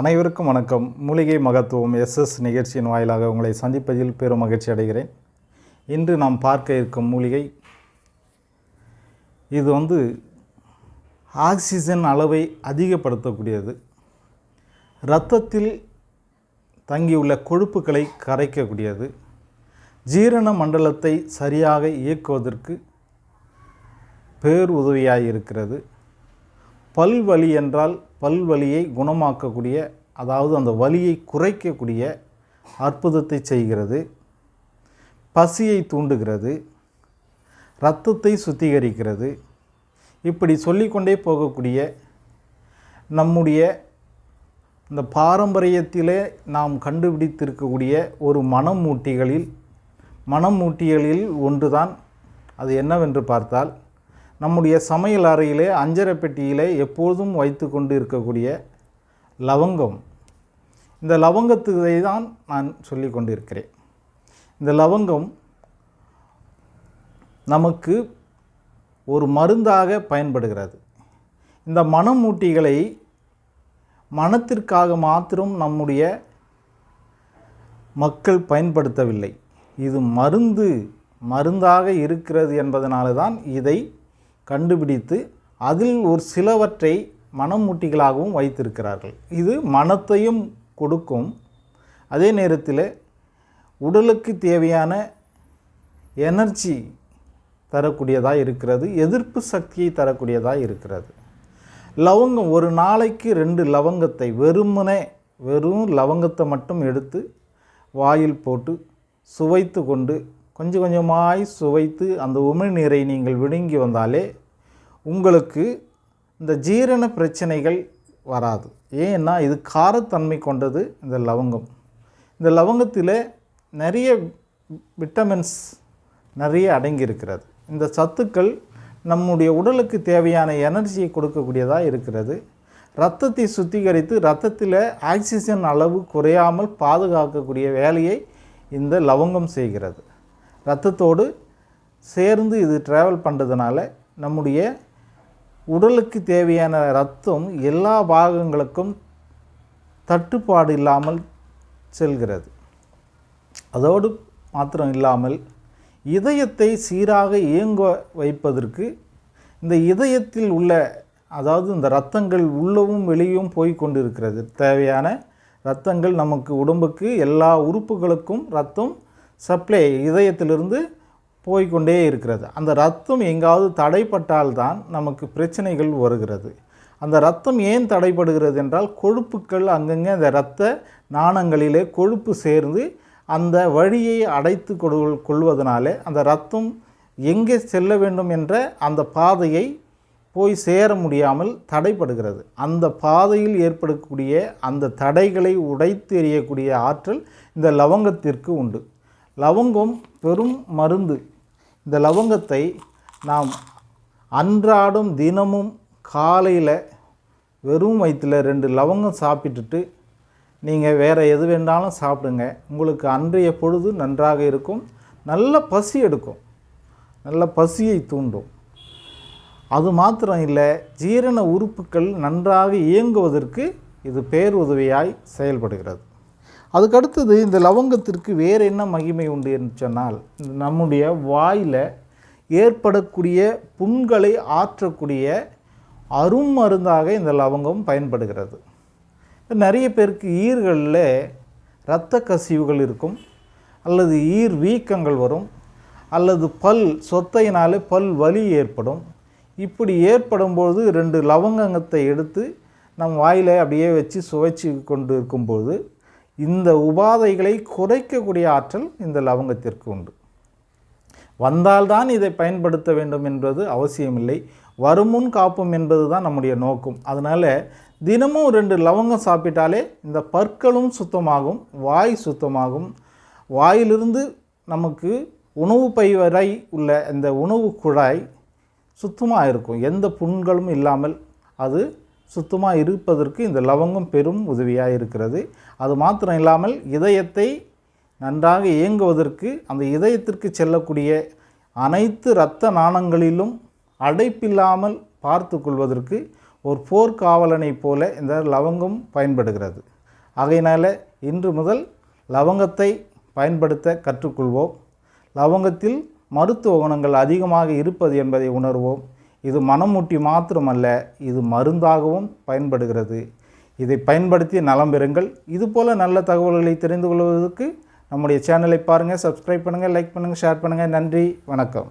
அனைவருக்கும் வணக்கம். மூலிகை மகத்துவம் எஸ்எஸ் நிகழ்ச்சியின் வாயிலாக உங்களை சந்திப்பதில் பெரும் மகிழ்ச்சி அடைகிறேன். இன்று நாம் பார்க்க இருக்கும் மூலிகை இது வந்து ஆக்சிஜன் அளவை அதிகப்படுத்தக்கூடியது. இரத்தத்தில் தங்கியுள்ள கொழுப்புகளை கரைக்கக்கூடியது. ஜீரண மண்டலத்தை சரியாக இயக்குவதற்கு பேர் உதவியாக இருக்கிறது. பல்வலி என்றால் பல்வலியை குணமாக்கக்கூடிய அதாவது அந்த வலியை குறைக்கக்கூடிய அற்புதத்தை செய்கிறது. பசியை தூண்டுகிறது. இரத்தத்தை சுத்திகரிக்கிறது. இப்படி சொல்லிக்கொண்டே போகக்கூடிய நம்முடைய இந்த பாரம்பரியத்திலே நாம் கண்டுபிடித்திருக்கக்கூடிய ஒரு மனமூட்டிகளில் மனமூட்டிகளில் ஒன்றுதான். அது என்னவென்று பார்த்தால் நம்முடைய சமையல் அறையிலே அஞ்சரை பெட்டியிலே எப்போதும் வைத்து கொண்டு இருக்கக்கூடிய லவங்கம். இந்த லவங்கத்தை தான் நான் சொல்லி கொண்டிருக்கிறேன். இந்த லவங்கம் நமக்கு ஒரு மருந்தாக பயன்படுகிறது. இந்த மனமூட்டிகளை மனத்திற்காக மாத்திரம் நம்முடைய மக்கள் பயன்படுத்தவில்லை. இது மருந்து மருந்தாக இருக்கிறது என்பதனால தான் இதை கண்டுபிடித்து அதில் ஒரு சிலவற்றை மனமூட்டிகளாகவும் வைத்திருக்கிறார்கள். இது மனத்தையும் கொடுக்கும். அதே நேரத்தில் உடலுக்கு தேவையான எனர்ஜி தரக்கூடியதாக இருக்கிறது எதிர்ப்பு சக்தியை தரக்கூடியதாக இருக்கிறது. லவங்கம் ஒரு நாளைக்கு ரெண்டு லவங்கத்தை வெறுமனே வெறும் லவங்கத்தை மட்டும் எடுத்து வாயில் போட்டு சுவைத்து கொண்டு கொஞ்சம் கொஞ்சமாய் சுவைத்து அந்த உமிழ்நீரை நீங்கள் விழுங்கி வந்தாலே உங்களுக்கு இந்த ஜீரண பிரச்சனைகள் வராது. ஏன்னா இது காரத்தன்மை கொண்டது இந்த லவங்கம். இந்த லவங்கத்தில் நிறைய விட்டமின்ஸ் நிறைய அடங்கியிருக்கிறது. இந்த சத்துக்கள் நம்முடைய உடலுக்கு தேவையான எனர்ஜியை கொடுக்கக்கூடியதாக இருக்கிறது. இரத்தத்தை சுத்திகரித்து இரத்தத்தில் ஆக்சிஜன் அளவு குறையாமல் பாதுகாக்கக்கூடிய வேலையை இந்த லவங்கம் செய்கிறது. ரத்தத்தோடு சேர்ந்து இது ட்ராவல் பண்ணுறதுனால நம்முடைய உடலுக்கு தேவையான ரத்தம் எல்லா பாகங்களுக்கும் தட்டுப்பாடு இல்லாமல் செல்கிறது. அதோடு மாத்திரம் இல்லாமல் இதயத்தை சீராக இயங்க வைப்பதற்கு இந்த இதயத்தில் உள்ள அதாவது இந்த ரத்தங்கள் உள்ளவும் வெளியும் போய் கொண்டிருக்கிறது. தேவையான ரத்தங்கள் நமக்கு உடம்புக்கு எல்லா உறுப்புகளுக்கும் ரத்தம் சப்ளை இதயத்திலிருந்து போய்கொண்டே இருக்கிறது. அந்த ரத்தம் எங்காவது தடைப்பட்டால்தான் நமக்கு பிரச்சனைகள் வருகிறது. அந்த ரத்தம் ஏன் தடைப்படுகிறது என்றால் கொழுப்புக்கள் அங்கங்கே அந்த இரத்த நாணங்களிலே கொழுப்பு சேர்ந்து அந்த வழியை அடைத்து கொடு கொள்வதனாலே அந்த ரத்தம் எங்கே செல்ல வேண்டும் என்ற அந்த பாதையை போய் சேர முடியாமல் தடைப்படுகிறது அந்த பாதையில் ஏற்படக்கூடிய அந்த தடைகளை உடைத்து எறியக்கூடிய ஆற்றல் இந்த லவங்கத்திற்கு உண்டு. லவங்கம் பெரும் மருந்து. இந்த லவங்கத்தை நாம் அன்றாடம் தினமும் காலையில் வெறும் வயிற்றில் ரெண்டு லவங்கம் சாப்பிட்டுட்டு நீங்கள் வேறு எது வேண்டாலும் சாப்பிடுங்க. உங்களுக்கு அன்றைய பொழுது நன்றாக இருக்கும். நல்ல பசி எடுக்கும். நல்ல பசியை தூண்டும். அது மாத்திரம் இல்லை ஜீரண உறுப்புகள் நன்றாக இயங்குவதற்கு இது பேருதவியாய் செயல்படுகிறது. அதுக்கடுத்தது இந்த லவங்கத்திற்கு வேறு என்ன மகிமை உண்டு என்று சொன்னால் நம்முடைய வாயில் ஏற்படக்கூடிய புண்களை ஆற்றக்கூடிய அருமருந்தாக இந்த லவங்கம் பயன்படுகிறது. நிறைய பேருக்கு ஈர்களில் இரத்த கசிவுகள் இருக்கும் அல்லது ஈர் வீக்கங்கள் வரும் அல்லது பல் சொத்தையினாலே பல் வலி ஏற்படும். இப்படி ஏற்படும்போது ரெண்டு லவங்கத்தை எடுத்து நம் வாயில் அப்படியே வச்சு சுவைச்சு கொண்டு இருக்கும்போது இந்த உபாதைகளை குறைக்கக்கூடிய ஆற்றல் இந்த லவங்கத்திற்கு உண்டு. வந்தால்தான் இதை பயன்படுத்த வேண்டும் என்பது அவசியமில்லை. வருமுன் காப்பும் என்பது தான் நம்முடைய நோக்கம். அதனால் தினமும் ரெண்டு லவங்கம் சாப்பிட்டாலே இந்த பற்களும் சுத்தமாகும் வாய் சுத்தமாகும். வாயிலிருந்து நமக்கு உணவு பை வரை உள்ள இந்த உணவு குழாய் சுத்தமாக இருக்கும். எந்த புண்களும் இல்லாமல் அது சுத்தமாக இருப்பதற்கு இந்த லவங்கம் பெரும் உதவியாக இருக்கிறது. அது மாத்திரம் இல்லாமல் இதயத்தை நன்றாக இயங்குவதற்கு அந்த இதயத்திற்கு செல்லக்கூடிய அனைத்து இரத்த நாணங்களிலும் அடைப்பில்லாமல் பார்த்து கொள்வதற்கு ஒரு போர்க்காவலனை போல இந்த லவங்கம் பயன்படுகிறது. ஆகையினால் இன்று முதல் லவங்கத்தை பயன்படுத்த கற்றுக்கொள்வோம். லவங்கத்தில் மருத்துவ குணங்கள் அதிகமாக இருப்பது என்பதை உணர்வோம். இது மனமூட்டி மாத்திரமல்ல இது மருந்தாகவும் பயன்படுகிறது. இதை பயன்படுத்தி நலம் பெறுங்கள். இதுபோல் நல்ல தகவல்களை தெரிந்து கொள்வதற்கு நம்முடைய சேனலை பாருங்கள் சப்ஸ்கிரைப் பண்ணுங்கள் லைக் பண்ணுங்கள் ஷேர் பண்ணுங்கள் நன்றி வணக்கம்.